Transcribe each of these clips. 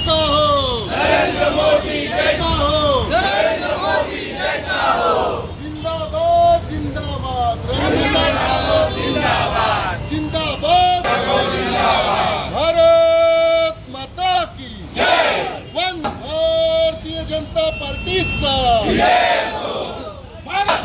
कैसा हो। नरेंद्र मोदी कैसा हो। नरेंद्र मोदी कैसा हो। जिंदाबाद जिंदाबाद। जिंदाबाद जिंदाबाद। जिंदाबाद। भारत माता की जय। वन भारतीय जनता पार्टीचा। भारत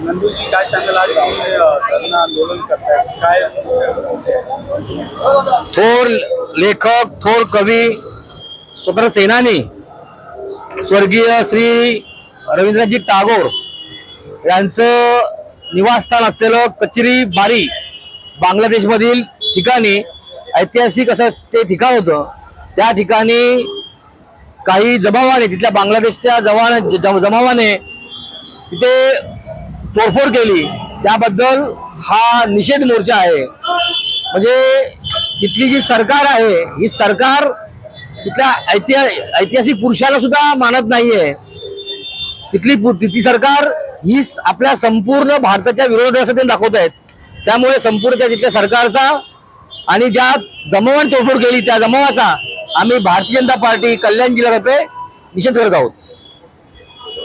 नंदूजी काय सांगाल आज धरणं आंदोलन करताय काय थोर लेखक थोर कवी स्वतंत्र सेनानी स्वर्गीय श्री रवींद्रजी टागोर यांचं निवासस्थान असलेलं कचरी बारी बांगलादेशमधील ठिकाणी ऐतिहासिक असं ते ठिकाण होतं. त्या ठिकाणी काही जमावाने तिथल्या बांगलादेशच्या जवान जमावाने तिथे तोडफोड केली. त्याबद्दल हा निषेध मोर्चा आहे. म्हणजे तिथली जी सरकार आहे ही सरकार तिथल्या ऐतिहा ऐतिहासिक पुरुषाला सुद्धा मानत नाहीये. तिथली पु- तिथली सरकार ही आपल्या संपूर्ण भारताच्या विरोधात असं ते दाखवत आहेत त्यामुळे संपूर्ण त्या तिथल्या सरकारचा आणि ज्या जमावाने तोडफोड केली त्या जमावाचा आम्ही भारतीय जनता पार्टी कल्याण जिल्ह्यातर्फे निषेध करत आहोत.